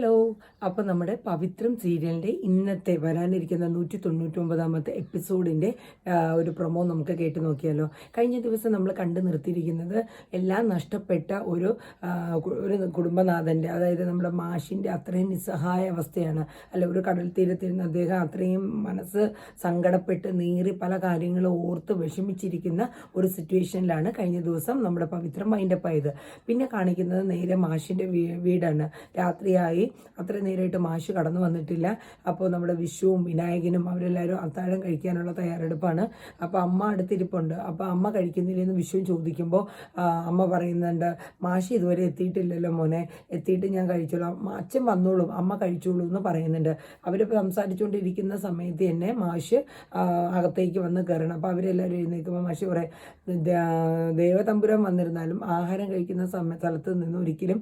hello. അപ്പോൾ നമ്മുടെ പവിത്രം സീരിയലിന്റെ ഇന്നത്തെ വരാനിരിക്കുന്ന നൂറ്റി തൊണ്ണൂറ്റൊമ്പതാമത്തെ എപ്പിസോഡിന്റെ ഒരു പ്രൊമോ നമുക്ക് കേട്ട് നോക്കിയാലോ. കഴിഞ്ഞ ദിവസം നമ്മൾ കണ്ടു നിർത്തിയിരിക്കുന്നത് എല്ലാം നഷ്ടപ്പെട്ട ഒരു ഒരു കുടുംബനാഥന്റെ അതായത് നമ്മുടെ മാഷിന്റെ അത്രയും നിസ്സഹായ അവസ്ഥയാണ്. അല്ല ഒരു കടൽ തീരത്തിരുന്ന് അദ്ദേഹം അത്രയും മനസ്സ് സങ്കടപ്പെട്ട് നീറി പല കാര്യങ്ങളും ഓർത്ത് വിഷമിച്ചിരിക്കുന്ന ഒരു സിറ്റുവേഷനിലാണ് കഴിഞ്ഞ ദിവസം നമ്മുടെ പവിത്രം മൈൻഡപ്പായത് പിന്നെ കാണിക്കുന്നത് നേരെ മാഷിന്റെ വീടാണ്. രാത്രിയായി അത്ര നേരമായിട്ട് മാഷ് കടന്നു വന്നിട്ടില്ല. അപ്പോൾ നമ്മുടെ വിഷുവും വിനായകനും അവരെല്ലാവരും അത്താഴം കഴിക്കാനുള്ള തയ്യാറെടുപ്പാണ്. അപ്പോൾ അമ്മ അടുത്തിരിപ്പുണ്ട്. അപ്പോൾ അമ്മ കഴിക്കുന്നില്ലെന്ന് വിഷു ചോദിക്കുമ്പോൾ അമ്മ പറയുന്നുണ്ട് മാഷി ഇതുവരെ എത്തിയിട്ടില്ലല്ലോ മോനെ. എത്തിയിട്ട് ഞാൻ കഴിച്ചോളാം. അച്ഛൻ വന്നോളും. അമ്മ കഴിച്ചോളൂ എന്ന് പറയുന്നുണ്ട്. അവർ സംസാരിച്ചുകൊണ്ടിരിക്കുന്ന സമയത്ത് തന്നെ മാഷ് അകത്തേക്ക് വന്ന് കയറണം. അപ്പോൾ അവരെല്ലാവരും എഴുന്നേൽക്കുമ്പോൾ മാഷി പറയും "ദേ- ദേവതമ്പുരം വന്നിരുന്നാലും ആഹാരം കഴിക്കുന്ന സമയ സ്ഥലത്ത് നിന്ന് ഒരിക്കലും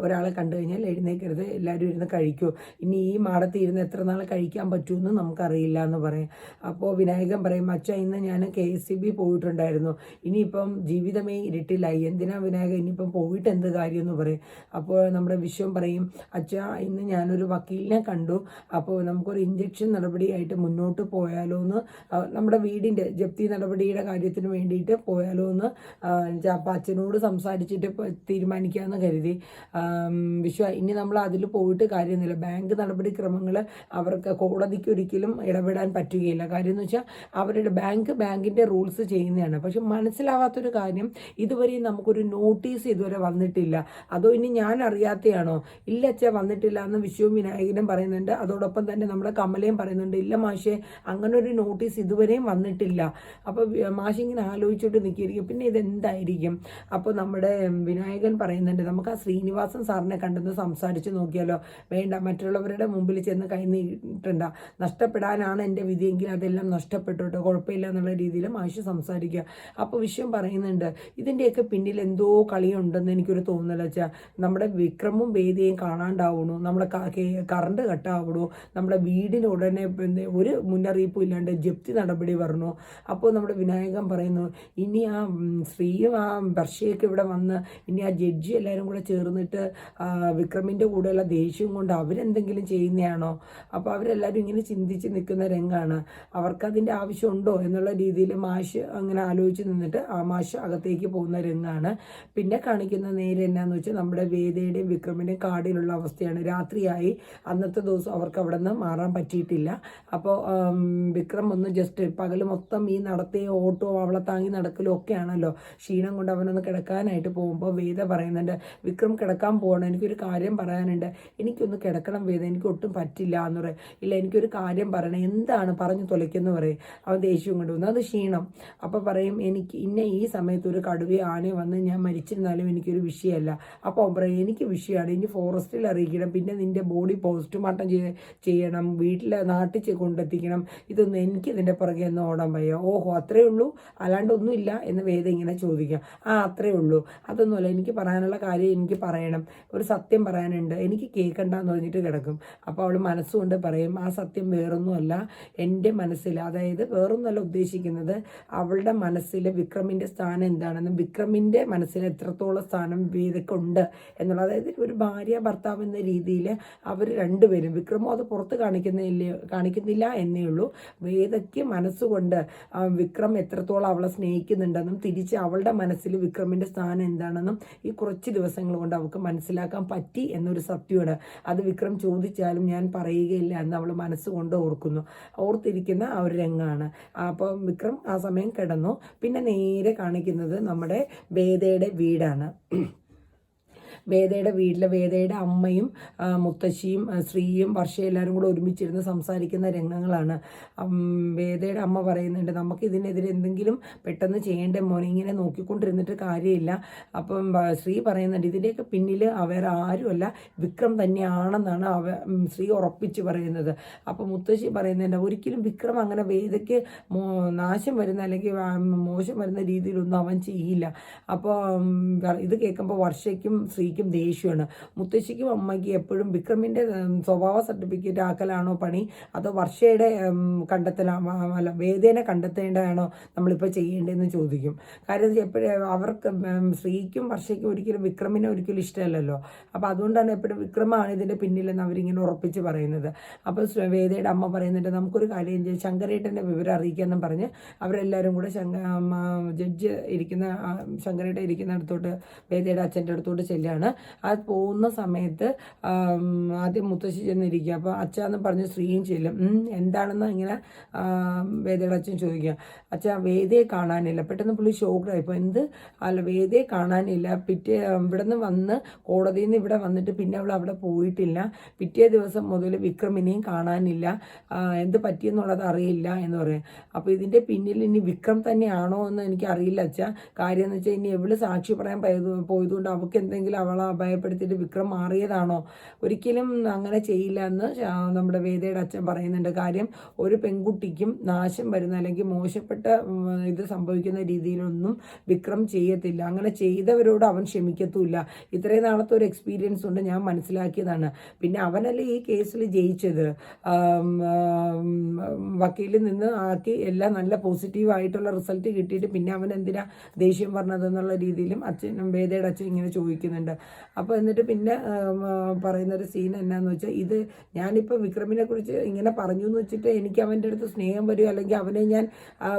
ഒരാളെ കണ്ടു കഴിഞ്ഞാൽ എഴുന്നേക്കരുത് എല്ലാവരും ഇരുന്ന് കഴിക്കൂ. ഇനി ഈ മാടത്ത് ഇരുന്ന് എത്ര നാൾ കഴിക്കാൻ പറ്റുമെന്ന് നമുക്കറിയില്ല എന്ന് പറയും. അപ്പോൾ വിനായകൻ പറയും അച്ഛ ഇന്ന് ഞാൻ കെ എസ് സി ബി പോയിട്ടുണ്ടായിരുന്നു. ഇനിയിപ്പം ജീവിതമേ ഇരുട്ടിലായി. എന്തിനാ വിനായകൻ ഇനിയിപ്പം പോയിട്ട് എന്ത് കാര്യം എന്ന് പറയും. അപ്പോൾ നമ്മുടെ വിശ്വം പറയും അച്ഛ ഇന്ന് ഞാനൊരു വക്കീലിനെ കണ്ടു. അപ്പോൾ നമുക്കൊരു ഇഞ്ചക്ഷൻ നടപടിയായിട്ട് മുന്നോട്ട് പോയാലോ എന്ന് നമ്മുടെ വീടിന്റെ ജപ്തി നടപടിയുടെ കാര്യത്തിന് വേണ്ടിയിട്ട് പോയാലോ എന്ന് അപ്പം അച്ഛനോട് സംസാരിച്ചിട്ട് തീരുമാനിക്കാമെന്ന് കരുതി. വിശ്വ ഇനി നമ്മൾ അതിൽ പോയിട്ട് കാര്യമൊന്നുമില്ല. ബാങ്ക് നടപടിക്രമങ്ങൾ അവർക്ക് കോടതിക്ക് ഒരിക്കലും ഇടപെടാൻ പറ്റുകയില്ല. കാര്യം എന്ന് വെച്ചാൽ അവരുടെ ബാങ്ക് ബാങ്കിന്റെ റൂൾസ് ചെയ്യുന്നതാണ്. പക്ഷെ മനസ്സിലാവാത്തൊരു കാര്യം ഇതുവരെയും നമുക്കൊരു നോട്ടീസ് ഇതുവരെ വന്നിട്ടില്ല. അതോ ഇനി ഞാൻ അറിയാത്തയാണോ? ഇല്ല അച്ഛ വന്നിട്ടില്ല എന്ന് വിശ്വവും വിനായകനും പറയുന്നുണ്ട്. അതോടൊപ്പം തന്നെ നമ്മുടെ കമലയും പറയുന്നുണ്ട് ഇല്ല മാഷേ അങ്ങനെ ഒരു നോട്ടീസ് ഇതുവരെയും വന്നിട്ടില്ല. അപ്പോൾ മാഷ് ഇങ്ങനെ ആലോചിച്ചിട്ട് നിൽക്കിയിരിക്കും പിന്നെ ഇതെന്തായിരിക്കും? അപ്പോൾ നമ്മുടെ വിനായകൻ പറയുന്നുണ്ട് നമുക്ക് ആ ശ്രീനിവാസൻ സാറിനെ കണ്ടെന്ന് സംസാരിച്ച് നോക്കിയാലോ? വേണ്ട മറ്റുള്ളവരുടെ മുമ്പിൽ ചെന്ന് കൈ നീട്ടണ്ട. നഷ്ടപ്പെടാനാണ് എന്റെ വിധിയെങ്കിൽ അതെല്ലാം നഷ്ടപ്പെട്ടോട്ടോ കുഴപ്പമില്ല എന്നുള്ള രീതിയിൽ മാഷ് സംസാരിക്കുക. അപ്പോൾ വിഷയം പറയുന്നുണ്ട് ഇതിന്റെയൊക്കെ പിന്നിൽ എന്തോ കളിയുണ്ടെന്ന് എനിക്കൊരു തോന്നല വെച്ചാൽ നമ്മുടെ വിക്രമും വേദിയും കാണാണ്ടാവണു നമ്മുടെ കറണ്ട് കട്ടാവണു നമ്മുടെ വീടിന് ഉടനെ ഒരു മുന്നറിയിപ്പും ഇല്ലാണ്ട് ജപ്തി നടപടി വരണു. അപ്പോൾ നമ്മുടെ വിനായകൻ പറയുന്നു ഇനി ആ സ്ത്രീയും ആ ബർഷയൊക്കെ ഇവിടെ വന്ന് ഇനി ആ ജഡ്ജി എല്ലാവരും കൂടെ ചേർന്നിട്ട് വിക്രമിന്റെ കൂടെയുള്ള ദേഷ്യവും കൊണ്ട് അവരെന്തെങ്കിലും ചെയ്യുന്നതാണോ അപ്പോൾ അവരെല്ലാവരും ഇങ്ങനെ ചിന്തിച്ച് നിൽക്കുന്ന രംഗമാണ് അവർക്കതിന്റെ ആവശ്യമുണ്ടോ എന്നുള്ള രീതിയിൽ മാഷ് അങ്ങനെ ആലോചിച്ച് നിന്നിട്ട് ആ മാഷ് അകത്തേക്ക് പോകുന്ന രംഗമാണ് പിന്നെ കാണിക്കുന്ന നേരെ എന്നാന്ന് വെച്ചാൽ നമ്മുടെ വേദയുടെയും വിക്രമിന്റെയും കാടിലുള്ള അവസ്ഥയാണ്. രാത്രിയായി. അന്നത്തെ ദിവസം അവർക്ക് അവിടെ നിന്ന് മാറാൻ പറ്റിയിട്ടില്ല. അപ്പോൾ വിക്രം ഒന്ന് ജസ്റ്റ് പകൽ മൊത്തം ഈ നടത്തിയ ഓട്ടോ അവളെ താങ്ങി നടക്കലും ഒക്കെ ആണല്ലോ ക്ഷീണം കൊണ്ട് അവനൊന്ന് കിടക്കാനായിട്ട് പോകുമ്പോൾ വേദ പറയുന്നുണ്ട് വിക്രം കിടക്കാൻ പോകണം എനിക്കൊരു കാര്യം പറയാനുണ്ട്. എനിക്കൊന്ന് കിടക്കണം വേദന എനിക്ക് ഒട്ടും പറ്റില്ല എന്ന് പറയും. ഇല്ല എനിക്കൊരു കാര്യം പറയണം. എന്താണ് പറഞ്ഞു തുലയ്ക്കെന്ന് പറയും. അവൻ ദേഷ്യം കൊണ്ട് വന്നു. അത് ക്ഷീണം. അപ്പോൾ പറയും എനിക്ക് ഇന്ന ഈ സമയത്ത് ഒരു കടുവ ആന വന്ന് ഞാൻ മരിച്ചിരുന്നാലും എനിക്കൊരു വിഷയമല്ല. അപ്പോൾ അവൻ പറയും എനിക്ക് വിഷയമാണ്. ഇനി ഫോറസ്റ്റിൽ അറിയിക്കണം. പിന്നെ നിന്റെ ബോഡി പോസ്റ്റ്മോർട്ടം ചെയ്യണം. വീട്ടിൽ നാട്ടിൽ കൊണ്ടെത്തിക്കണം. ഇതൊന്നും എനിക്ക് ഇതിന്റെ പുറകെ ഒന്ന് ഓടാൻ വയ്യ. ഓഹോ അത്രേ ഉള്ളൂ. അല്ലാണ്ട് ഒന്നുമില്ല എന്ന് വേദ ഇങ്ങനെ ചോദിക്കാം. ആ അത്രേ ഉള്ളൂ. അതൊന്നുമല്ല എനിക്ക് പറയാനുള്ള കാര്യം എനിക്ക് പറയണം. ഒരു സത്യം പറയാനുണ്ട്. എനിക്ക് കേൾക്കണ്ടെന്ന് പറഞ്ഞിട്ട് കിടക്കും. അപ്പോൾ അവൾ മനസ്സുകൊണ്ട് പറയും ആ സത്യം വേറൊന്നുമല്ല. എന്റെ മനസ്സിൽ അതായത് വേറൊന്നുമല്ല ഉദ്ദേശിക്കുന്നത് അവളുടെ മനസ്സിൽ വിക്രമിന്റെ സ്ഥാനം എന്താണെന്നും വിക്രമിന്റെ മനസ്സിൽ എത്രത്തോളം സ്ഥാനം വേദക്കുണ്ട് എന്നുള്ള അതായത് ഒരു ഭാര്യ ഭർത്താവ് എന്ന രീതിയിൽ അവർ രണ്ടുപേരും വിക്രമോ അത് പുറത്ത് കാണിക്കുന്നില്ല കാണിക്കുന്നില്ല എന്നേ ഉള്ളൂ. വേദയ്ക്ക് മനസ്സുകൊണ്ട് വിക്രം എത്രത്തോളം അവളെ സ്നേഹിക്കുന്നുണ്ടെന്നും തിരിച്ച് അവളുടെ മനസ്സിൽ വിക്രമിന്റെ സ്ഥാനം എന്താണെന്നും ഈ കുറച്ച് ദിവസങ്ങൾ കൊണ്ട് അവൾക്ക് മനസ്സിലാക്കാൻ പറ്റി എന്നൊരു സത്യമാണ്. അത് വിക്രം ചോദിച്ചാലും ഞാൻ പറയുകയില്ല എന്ന് അവൾ മനസ്സുകൊണ്ട് ഓർക്കുന്നു. ഓർത്തിരിക്കുന്ന ആ ഒരു രംഗമാണ് അപ്പോൾ വിക്രം ആ സമയം കിടന്നു. പിന്നെ നേരെ കാണിക്കുന്നത് നമ്മുടെ വേദയുടെ വീടാണ്. വേദയുടെ വീട്ടിലെ വേദയുടെ അമ്മയും മുത്തശ്ശിയും ശ്രീയും വർഷയും എല്ലാവരും കൂടെ ഒരുമിച്ചിരുന്ന് സംസാരിക്കുന്ന രംഗങ്ങളാണ്. വേദയുടെ അമ്മ പറയുന്നുണ്ട് നമുക്ക് ഇതിനെതിരെ എന്തെങ്കിലും പെട്ടെന്ന് ചെയ്യേണ്ട മോനെ ഇങ്ങനെ നോക്കിക്കൊണ്ടിരുന്നിട്ട് കാര്യമില്ല. അപ്പം ശ്രീ പറയുന്നുണ്ട് ഇതിന്റെയൊക്കെ പിന്നിൽ വേറെ ആരുമല്ല വിക്രം തന്നെയാണെന്നാണ് അവ ശ്രീ ഉറപ്പിച്ച് പറയുന്നത്. അപ്പം മുത്തശ്ശി പറയുന്നുണ്ട് ഒരിക്കലും വിക്രം അങ്ങനെ വേദയ്ക്ക് നാശം വരുന്ന അല്ലെങ്കിൽ മോശം വരുന്ന രീതിയിലൊന്നും അവൻ ചെയ്യില്ല. അപ്പോൾ ഇത് കേൾക്കുമ്പോൾ വർഷയ്ക്കും ശ്രീക്കും മുത്തശ്ശിക്കും ദേഷ്യമാണ്. മുത്തശ്ശിക്കും അമ്മയ്ക്കും എപ്പോഴും വിക്രമിന്റെ സ്വഭാവ സർട്ടിഫിക്കറ്റ് ആക്കലാണോ പണി? അതോ വർഷയുടെ കണ്ടെത്തലാണോ അല്ല വേദേനെ കണ്ടെത്തേണ്ടതാണോ നമ്മളിപ്പോൾ ചെയ്യേണ്ടതെന്ന് ചോദിക്കും. കാര്യം എപ്പോഴും അവർക്ക് സ്ത്രീക്കും ശ്രീക്കും വർഷയ്ക്കും ഒരിക്കലും വിക്രമിനെ ഒരിക്കലും ഇഷ്ടമല്ലല്ലോ. അപ്പോൾ അതുകൊണ്ടാണ് എപ്പോഴും വിക്രമാണ് ഇതിന്റെ പിന്നിലെന്ന് അവരിങ്ങനെ ഉറപ്പിച്ച് പറയുന്നത്. അപ്പോൾ വേദയുടെ അമ്മ പറയുന്നുണ്ട് നമുക്കൊരു കാര്യം ചെയ്യാം. ശങ്കരേട്ടന്റെ വിവരം അറിയിക്കാമെന്നും പറഞ്ഞ് അവരെല്ലാവരും കൂടെ ശങ്ക ജഡ്ജ് ഇരിക്കുന്ന ശങ്കരേട്ടൻ ഇരിക്കുന്നിടത്തോട്ട് വേദയുടെ അച്ഛന്റെ അടുത്തോട്ട് ചെല്ലുകയാണ് ആ പോകുന്ന സമയത്ത് ആദ്യം മുത്തശ്ശി ചെന്നിരിക്കുക. അപ്പോൾ അച്ഛന്ന് പറഞ്ഞ് സ്ത്രീയും ചെല്ലും. "ഉം, എന്താണെന്ന് ഇങ്ങനെ വേദയുടെ അച്ഛൻ ചോദിക്കുക. അച്ഛൻ വേദയെ കാണാനില്ല. പെട്ടെന്ന് പുള്ളി ഷോക്കായിപ്പോൾ എന്ത്? അല്ല വേദയെ കാണാനില്ല. പിറ്റേ ഇവിടെ നിന്ന് വന്ന് കോടതിയിൽ നിന്ന് ഇവിടെ വന്നിട്ട് പിന്നെ അവൾ അവിടെ പോയിട്ടില്ല. പിറ്റേ ദിവസം മുതൽ വിക്രമിനെയും കാണാനില്ല. എന്ത് പറ്റിയെന്നുള്ളത് അറിയില്ല എന്ന് പറയും. അപ്പോൾ ഇതിന്റെ പിന്നിൽ ഇനി വിക്രം തന്നെയാണോ എന്ന് എനിക്ക് അറിയില്ല അച്ഛ. കാര്യം എന്ന് വെച്ചാൽ ഇനി എവിടെ സാക്ഷി പറയാൻ പോയത് പോയതുകൊണ്ട് അവൾക്ക് എന്തെങ്കിലും അവളെ അഭയപ്പെടുത്തിയിട്ട് വിക്രം മാറിയതാണോ? ഒരിക്കലും അങ്ങനെ ചെയ്യില്ല എന്ന് നമ്മുടെ വേദയുടെ അച്ഛൻ പറയുന്നുണ്ട്. കാര്യം ഒരു പെൺകുട്ടിക്കും നാശം വരുന്ന അല്ലെങ്കിൽ മോശപ്പെട്ട ഇത് സംഭവിക്കുന്ന രീതിയിലൊന്നും വിക്രം ചെയ്യത്തില്ല. അങ്ങനെ ചെയ്തവരോട് അവൻ ക്ഷമിക്കത്തുമില്ല. ഇത്രയും നാളത്തെ ഒരു എക്സ്പീരിയൻസ് കൊണ്ട് ഞാൻ മനസ്സിലാക്കിയതാണ്. പിന്നെ അവനല്ലേ ഈ കേസിൽ ജയിച്ചത്? വക്കീലിൽ നിന്ന് ആക്കി എല്ലാം നല്ല പോസിറ്റീവ് ആയിട്ടുള്ള റിസൾട്ട് കിട്ടിയിട്ട് പിന്നെ അവൻ എന്തിനാ ദേഷ്യം പറഞ്ഞത് എന്നുള്ള രീതിയിലും അച്ഛനും വേദയുടെ അച്ഛൻ ഇങ്ങനെ ചോദിക്കുന്നുണ്ട്. അപ്പോൾ എന്നിട്ട് പിന്നെ പറയുന്നൊരു സീൻ എന്നാന്ന് വെച്ചാൽ ഇത് ഞാനിപ്പോൾ വിക്രമിനെ കുറിച്ച് ഇങ്ങനെ പറഞ്ഞു എന്ന് വെച്ചിട്ട് എനിക്ക് അവന്റെ അടുത്ത് സ്നേഹം വരും അല്ലെങ്കിൽ അവനെ ഞാൻ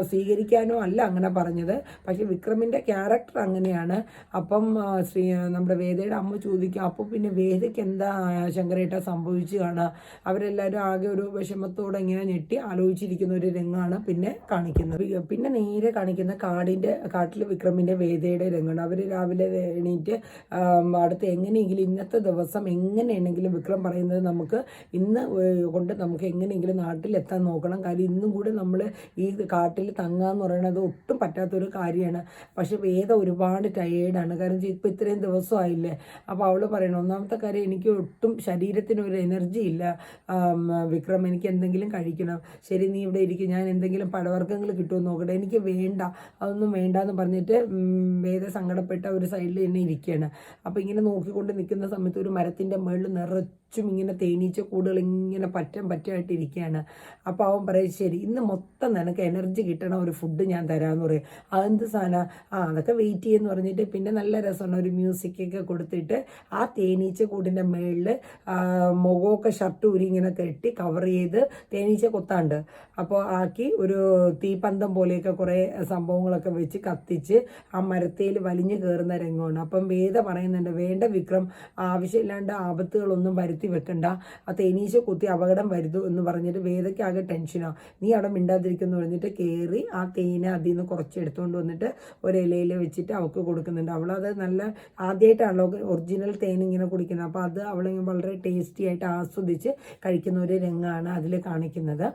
സ്വീകരിക്കാനോ അല്ല അങ്ങനെ പറഞ്ഞത്. പക്ഷേ വിക്രമിന്റെ ക്യാരക്ടർ അങ്ങനെയാണ്. അപ്പം ശ്രീ നമ്മുടെ വേദയുടെ അമ്മ ചോദിക്കും അപ്പോൾ പിന്നെ വേദയ്ക്ക് എന്താ ശങ്കരേട്ട സംഭവിച്ചു കാണുക? അവരെല്ലാവരും ആകെ ഒരു വിഷമത്തോടെ ഇങ്ങനെ ഞെട്ടി ആലോചിച്ചിരിക്കുന്ന ഒരു രംഗമാണ് പിന്നെ കാണിക്കുന്നത്. പിന്നെ നേരെ കാണിക്കുന്ന കാടിന്റെ കാട്ടിൽ വിക്രമിന്റെ വേദയുടെ രംഗമാണ് അവർ രാവിലെ എണീറ്റ് അടുത്ത് എങ്ങനെയെങ്കിലും ഇന്നത്തെ ദിവസം എങ്ങനെയാണെങ്കിലും വിക്രം പറയുന്നത് നമുക്ക് ഇന്ന് കൊണ്ട് നമുക്ക് എങ്ങനെയെങ്കിലും നാട്ടിലെത്താൻ നോക്കണം. കാര്യം ഇന്നും കൂടെ നമ്മൾ ഈ കാട്ടിൽ തങ്ങാന്ന് പറയുന്നത് ഒട്ടും പറ്റാത്തൊരു കാര്യമാണ്. പക്ഷെ വേദ ഒരുപാട് ടയേർഡാണ് കാരണം ഇപ്പോൾ ഇത്രയും ദിവസമായില്ലേ. അപ്പോൾ അവൾ പറയണം ഒന്നാമത്തെ കാര്യം എനിക്ക് ഒട്ടും ശരീരത്തിന് ഒരു എനർജി ഇല്ല. വിക്രം എനിക്ക് എന്തെങ്കിലും കഴിക്കണം. ശരി നീ ഇവിടെ ഇരിക്കും. ഞാൻ എന്തെങ്കിലും പഴവർഗങ്ങൾ കിട്ടുമെന്ന് നോക്കട്ടെ. എനിക്ക് വേണ്ട അതൊന്നും വേണ്ട എന്ന് പറഞ്ഞിട്ട് വേദ സങ്കടപ്പെട്ട ഒരു സൈഡിൽ തന്നെ ഇരിക്കുകയാണ്. അപ്പോൾ ഇങ്ങനെ നോക്കിക്കൊണ്ട് നിൽക്കുന്ന സമയത്ത് ഒരു മരത്തിന്റെ മുകളിൽ നിറച്ചും ഇങ്ങനെ തേനീച്ച കൂടുകൾ ഇങ്ങനെ പറ്റം പറ്റമായിട്ട് ഇരിക്കുകയാണ്. അപ്പോൾ അവൻ പറയും ശരി ഇന്ന് മൊത്തം നിനക്ക് എനർജി കിട്ടണ ഒരു ഫുഡ് ഞാൻ തരാമെന്ന് പറയും. അതെന്ത് സാധനം? ആ അതൊക്കെ വെയിറ്റ് ചെയ്യുമെന്ന് പറഞ്ഞിട്ട് പിന്നെ നല്ല രസമാണ് ഒരു മ്യൂസിക്കൊക്കെ കൊടുത്തിട്ട് ആ തേനീച്ച കൂടിന്റെ മുകളിൽ മുഖമൊക്കെ ഷർട്ട് ഊരി ഇങ്ങനെ കെട്ടി കവർ ചെയ്ത് തേനീച്ച കൊത്താണ്ട്. അപ്പോൾ ആക്കി ഒരു തീപ്പന്തം പോലെയൊക്കെ കുറേ സംഭവങ്ങളൊക്കെ വെച്ച് കത്തിച്ച് ആ മരത്തേൽ വലിഞ്ഞു കയറുന്ന രംഗമാണ്. അപ്പം വേദ പറയുന്നുണ്ട് വേണ്ട വിക്രം ആവശ്യമില്ലാണ്ട് ആപത്തുകളൊന്നും വരുത്തി വെക്കണ്ട. ആ തേനീശ കുത്തി അപകടം വരുതു എന്ന് പറഞ്ഞിട്ട് വേദയ്ക്ക് ആകെ ടെൻഷനോ. നീ അവിടെ മിണ്ടാതിരിക്കുന്നു പറഞ്ഞിട്ട് കയറി ആ തേന അതിൽ നിന്ന് കുറച്ച് എടുത്തുകൊണ്ട് വന്നിട്ട് ഒരു ഇലയിൽ വെച്ചിട്ട് അവൾക്ക് കൊടുക്കുന്നുണ്ട്. അവളത് നല്ല ആദ്യമായിട്ടാണല്ലോ ഒറിജിനൽ തേൻ ഇങ്ങനെ കുടിക്കുന്നത്. അപ്പോൾ അത് അവൾ വളരെ ടേസ്റ്റി ആയിട്ട് ആസ്വദിച്ച് കഴിക്കുന്ന ഒരു രംഗമാണ് അതിൽ കാണിക്കുന്നത്.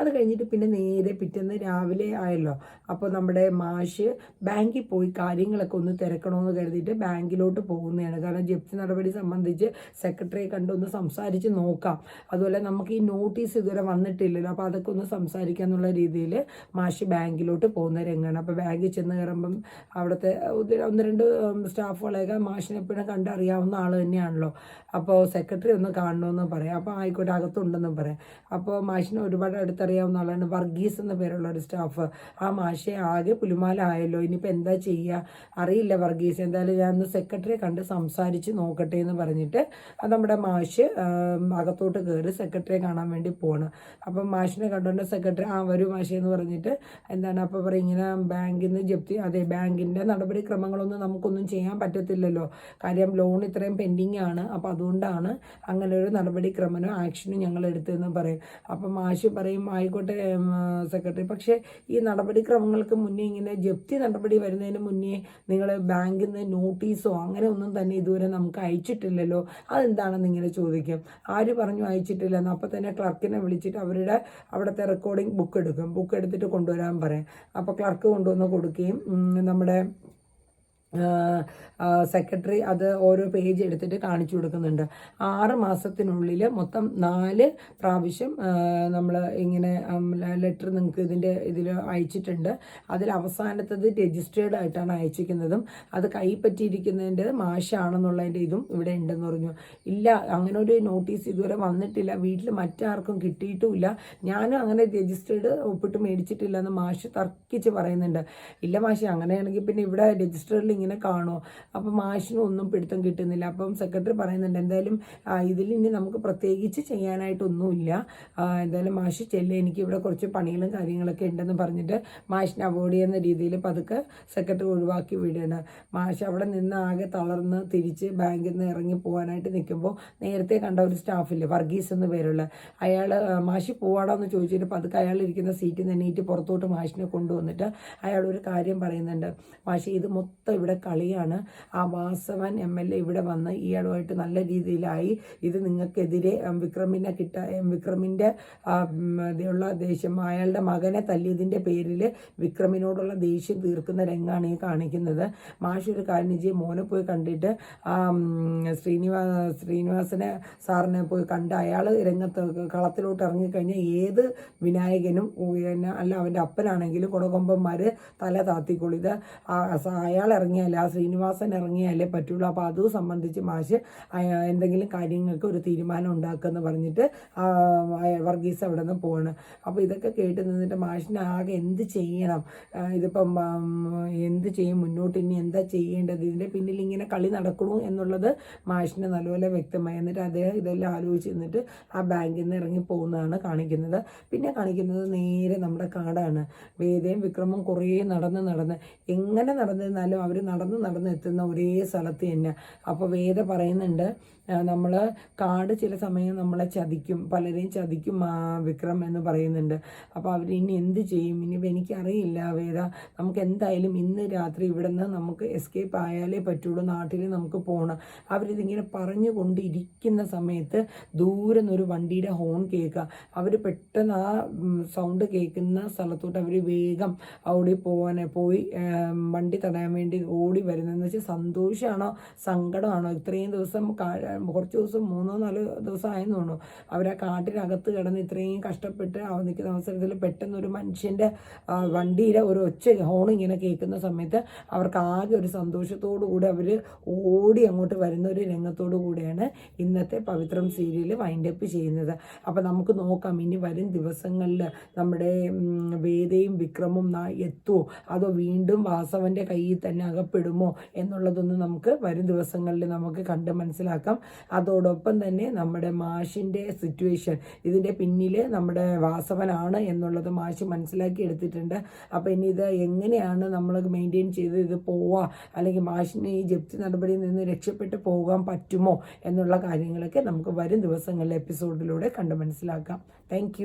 അത് കഴിഞ്ഞിട്ട് പിന്നെ നേരെ പിറ്റേന്ന് രാവിലെ ആയല്ലോ. അപ്പോൾ നമ്മുടെ മാഷ് ബാങ്കിൽ പോയി കാര്യങ്ങളൊക്കെ ഒന്ന് തിരക്കണമെന്ന് കരുതിയിട്ട് ബാങ്കിലോട്ട് പോകുന്നതാണ് കാരണം ജപ്തി നടപടി സംബന്ധിച്ച് സെക്രട്ടറിയെ കണ്ടൊന്ന് സംസാരിച്ച് നോക്കാം. അതുപോലെ നമുക്ക് ഈ നോട്ടീസ് ഇതുവരെ വന്നിട്ടില്ലല്ലോ. അപ്പോൾ അതൊക്കെ ഒന്ന് സംസാരിക്കാം എന്നുള്ള രീതിയിൽ മാഷി ബാങ്കിലോട്ട് പോകുന്ന രംഗമാണ്. അപ്പോൾ ബാങ്കിൽ ചെന്ന് കയറുമ്പം അവിടുത്തെ ഒന്ന് രണ്ട് സ്റ്റാഫുകളെയൊക്കെ മാഷിനെ എപ്പോഴും കണ്ടറിയാവുന്ന ആൾ തന്നെയാണല്ലോ. അപ്പോൾ സെക്രട്ടറി ഒന്ന് കാണണമെന്ന് പറയാം. അപ്പോൾ ആയിക്കോട്ടെ അകത്തുണ്ടെന്ന് പറയാം. അപ്പോൾ മാഷിനെ ഒരുപാട് അടുത്തറിയാവുന്ന ആളാണ്. വർഗീസ് എന്ന പേരുള്ള ഒരു സ്റ്റാഫ് ആ മാഷെ ആകെ പുലിമാല ആയല്ലോ ഇനിയിപ്പോൾ എന്താ ചെയ്യുക അറിയില്ല വർഗീസ്. എന്തായാലും ഞാൻ ഒന്ന് സെക്രട്ടറിയെ കണ്ട് സംസാരിച്ച് നോക്കട്ടെ എന്ന് പറഞ്ഞിട്ട് അത് നമ്മുടെ മാഷ് അകത്തോട്ട് കയറി സെക്രട്ടറിയെ കാണാൻ വേണ്ടി പോണ്. അപ്പം മാഷിനെ കണ്ടുകൊണ്ട് സെക്രട്ടറി ആ വരൂ മാഷെ എന്ന് പറഞ്ഞിട്ട് എന്താണ് അപ്പോൾ പറയും ഇങ്ങനെ ബാങ്കിൽ നിന്ന് ജപ്തി അതെ ബാങ്കിന്റെ നടപടിക്രമങ്ങളൊന്നും നമുക്കൊന്നും ചെയ്യാൻ പറ്റത്തില്ലല്ലോ. കാര്യം ലോൺ ഇത്രയും പെൻഡിങ് ആണ്. അപ്പോൾ അതുകൊണ്ടാണ് അങ്ങനെ ഒരു നടപടിക്രമനോ ആക്ഷനും ഞങ്ങൾ എടുത്തതെന്ന് പറയും. അപ്പം മാഷ് പറയും ആയിക്കോട്ടെ സെക്രട്ടറി. പക്ഷേ ഈ നടപടിക്രമങ്ങൾക്ക് മുന്നേ ഇങ്ങനെ ജപ്തി നടപടി വരുന്നതിന് മുന്നേ നിങ്ങൾ ബാങ്കിൽ നിന്ന് നോട്ടീസോ അങ്ങനെ ഒന്നും തന്നെ ഇതുവരെ നമുക്ക് അയച്ചിട്ടില്ലല്ലോ? അതെന്താണെന്ന് ഇങ്ങനെ ചോദിക്കും. ആര് പറഞ്ഞു അയച്ചിട്ടില്ലെന്ന്? അപ്പം തന്നെ ക്ലർക്കിനെ വിളിച്ചിട്ട് അവരുടെ അവിടുത്തെ റെക്കോർഡിംഗ് ബുക്ക് എടുക്കും. ബുക്ക് എടുത്തിട്ട് കൊണ്ടുവരാൻ പറയും. അപ്പോൾ ക്ലർക്ക് കൊണ്ടുവന്ന് കൊടുക്കുകയും നമ്മുടെ സെക്രട്ടറി അത് ഓരോ പേജ് എടുത്തിട്ട് കാണിച്ചു കൊടുക്കുന്നുണ്ട്. ആറ് മാസത്തിനുള്ളിൽ മൊത്തം നാല് പ്രാവശ്യം നമ്മൾ ഇങ്ങനെ ലെറ്റർ നിങ്ങൾക്ക് ഇതിന്റെ ഇതിൽ അയച്ചിട്ടുണ്ട്. അതിൽ അവസാനത്തത് രജിസ്റ്റേർഡ് ആയിട്ടാണ് അയച്ചിരിക്കുന്നതും. അത് കൈപ്പറ്റിയിരിക്കുന്നതിന്റെ മാഷാണെന്നുള്ളതിന്റെ ഇതും ഇവിടെ ഉണ്ടെന്ന് പറഞ്ഞു. ഇല്ല അങ്ങനെ ഒരു നോട്ടീസ് ഇതുവരെ വന്നിട്ടില്ല. വീട്ടിൽ മറ്റാർക്കും കിട്ടിയിട്ടുമില്ല. ഞാനും അങ്ങനെ രജിസ്റ്റേർഡ് ഒപ്പിട്ട് മേടിച്ചിട്ടില്ല എന്ന് മാഷ് തർക്കിച്ച് പറയുന്നുണ്ട്. ഇല്ല മാഷി അങ്ങനെയാണെങ്കിൽ പിന്നെ ഇവിടെ രജിസ്റ്ററിൽ ഇങ്ങനെ കാണുമോ അപ്പം മാഷിനും ഒന്നും പിടുത്തം കിട്ടുന്നില്ല. അപ്പം സെക്രട്ടറി പറയുന്നുണ്ട് എന്തായാലും ഇതിൽ ഇനി നമുക്ക് പ്രത്യേകിച്ച് ചെയ്യാനായിട്ടൊന്നുമില്ല. എന്തായാലും മാഷി ചെല്ല് എനിക്ക് ഇവിടെ കുറച്ച് പണികളും കാര്യങ്ങളൊക്കെ ഉണ്ടെന്ന് പറഞ്ഞിട്ട് മാഷിനെ അവോയ്ഡ് ചെയ്യുന്ന രീതിയിൽ പതുക്കെ സെക്രട്ടറി ഒഴിവാക്കി വിടുകയാണ്. മാഷ് അവിടെ നിന്ന് ആകെ തളർന്ന് തിരിച്ച് ബാങ്കിൽ നിന്ന് ഇറങ്ങി പോകാനായിട്ട് നിൽക്കുമ്പോൾ നേരത്തെ കണ്ട ഒരു സ്റ്റാഫില്ലേ വർഗീസ് എന്ന് പേരുള്ള? അയാൾ മാഷി പോവാടോ എന്ന് ചോദിച്ചിട്ട് പതുക്കെ അയാൾ ഇരിക്കുന്ന സീറ്റിൽ നിന്ന് എണീറ്റ് പുറത്തോട്ട് മാഷിനെ കൊണ്ടുവന്നിട്ട് അയാളൊരു കാര്യം പറയുന്നുണ്ട്. മാഷി ഇത് മൊത്തം ഇവിടെ കളിയാണ്. ആ വാസവൻ എം എൽ എ ഇവിടെ വന്ന് ഇയാളുമായിട്ട് നല്ല രീതിയിലായി. ഇത് നിങ്ങൾക്കെതിരെ വിക്രമിനെ കിട്ട വിക്രമിന്റെ ഇതിലുള്ള ദേഷ്യം അയാളുടെ മകനെ തല്ലിയതിന്റെ പേരിൽ വിക്രമിനോടുള്ള ദേഷ്യം തീർക്കുന്ന രംഗമാണ് ഈ കാണിക്കുന്നത്. മാഷൊരു ഒരു ചെയ്യും മോനെ പോയി കണ്ടിട്ട് ശ്രീനിവാ ശ്രീനിവാസനെ സാറിനെ പോയി കണ്ട് അയാൾ രംഗത്ത് കളത്തിലോട്ട് ഇറങ്ങിക്കഴിഞ്ഞാൽ ഏത് വിനായകനും അല്ല അവന്റെ അപ്പനാണെങ്കിലും കുടകൊമ്പന്മാർ തല താത്തിക്കൊള്ളിത് അയാൾ അയാൾ ഇറങ്ങിയാലേ ആ ശ്രീനിവാസൻ ഇറങ്ങിയാലേ പറ്റുള്ളൂ. അപ്പോൾ അത് സംബന്ധിച്ച് മാഷ് എന്തെങ്കിലും കാര്യങ്ങൾക്ക് ഒരു തീരുമാനം ഉണ്ടാക്കുമെന്ന് പറഞ്ഞിട്ട് വർഗീസ് അവിടെ നിന്ന് പോവാണ്. അപ്പോൾ ഇതൊക്കെ കേട്ട് നിന്നിട്ട് മാഷിനെ ആകെ എന്ത് ചെയ്യണം? ഇതിപ്പം എന്ത് ചെയ്യും മുന്നോട്ട്? ഇനി എന്താ ചെയ്യേണ്ടത്? ഇതിന്റെ പിന്നിൽ ഇങ്ങനെ കളി നടക്കണു എന്നുള്ളത് മാഷിന് നല്ലപോലെ വ്യക്തമായി. എന്നിട്ട് അദ്ദേഹം ഇതെല്ലാം ആലോചിച്ച് നിന്നിട്ട് ആ ബാങ്കിൽ നിന്ന് ഇറങ്ങി പോകുന്നതാണ് കാണിക്കുന്നത്. പിന്നെ കാണിക്കുന്നത് നേരെ നമ്മുടെ കാടാണ്. വേദയും വിക്രമും കുറേ നടന്ന് നടന്ന്. എങ്ങനെ നടന്നിരുന്നാലും അവർ നടന്ന് നടന്ന് എത്തുന്ന ഒരേ സ്ഥലത്ത് തന്നെ. അപ്പോൾ വേദ പറയുന്നുണ്ട് നമ്മൾ കാട് ചില സമയം നമ്മളെ ചതിക്കും പലരെയും ചതിക്കും വിക്രം എന്ന് പറയുന്നുണ്ട്. അപ്പോൾ അവർ ഇനി എന്ത് ചെയ്യും? ഇനി എനിക്കറിയില്ല വേദ നമുക്ക് എന്തായാലും ഇന്ന് രാത്രി ഇവിടെ നിന്ന് നമുക്ക് എസ്കേപ്പ് ആയാലേ പറ്റുള്ളൂ നാട്ടിൽ നമുക്ക് പോകണം അവരിതിങ്ങനെ പറഞ്ഞു കൊണ്ടിരിക്കുന്ന സമയത്ത് ദൂരെ നിന്നൊരു വണ്ടിയുടെ ഹോൺ കേൾക്കുക അവർ പെട്ടെന്ന് ആ സൗണ്ട് കേൾക്കുന്ന സ്ഥലത്തോട്ട് അവർ വേഗം അവിടെ പോകാൻ പോയി വണ്ടി തടയാൻ വേണ്ടി ഓടി വരുന്നതെന്ന് വെച്ചാൽ സന്തോഷമാണോ സങ്കടമാണോ? ഇത്രയും ദിവസം കുറച്ച് ദിവസം മൂന്നോ നാലോ ദിവസം ആയെന്ന് തോന്നുന്നു. അവരെ കാട്ടിനകത്ത് കിടന്ന് ഇത്രയും കഷ്ടപ്പെട്ട് നിൽക്കുന്ന അവസരത്തിൽ പെട്ടെന്ന് ഒരു മനുഷ്യന്റെ വണ്ടിയിലെ ഒരു ഒച്ച ഹോൺ ഇങ്ങനെ കേൾക്കുന്ന സമയത്ത് അവർക്ക് ആകെ ഒരു സന്തോഷത്തോടു കൂടി അവർ ഓടി അങ്ങോട്ട് വരുന്ന ഒരു രംഗത്തോടു കൂടിയാണ് ഇന്നത്തെ പവിത്രം സീരിയൽ വൈൻഡ് അപ്പ് ചെയ്യുന്നത്. അപ്പോൾ നമുക്ക് നോക്കാം ഇനി വരും ദിവസങ്ങളിൽ നമ്മുടെ വേദയും വിക്രമും എത്തുമോ അതോ വീണ്ടും വാസവന്റെ കയ്യിൽ തന്നെ അകപ്പെടുമോ എന്നുള്ളതൊന്നും നമുക്ക് വരും ദിവസങ്ങളിൽ നമുക്ക് കണ്ട് മനസ്സിലാക്കാം. അതോടൊപ്പം തന്നെ നമ്മുടെ മാഷിന്റെ സിറ്റുവേഷൻ ഇതിന്റെ പിന്നിൽ നമ്മുടെ വാസവനാണ് എന്നുള്ളത് മാഷ് മനസ്സിലാക്കി എടുത്തിട്ടുണ്ട്. അപ്പോൾ ഇനി ഇത് എങ്ങനെയാണ് നമ്മൾ മെയിന്റെയിൻ ചെയ്ത് ഇത് പോവുക അല്ലെങ്കിൽ മാഷിന് ഈ ജപ്തി നടപടിയിൽ നിന്ന് രക്ഷപ്പെട്ട് പോകാൻ പറ്റുമോ എന്നുള്ള കാര്യങ്ങളൊക്കെ നമുക്ക് വരും ദിവസങ്ങളിലെ എപ്പിസോഡിലൂടെ കണ്ട് മനസ്സിലാക്കാം. താങ്ക്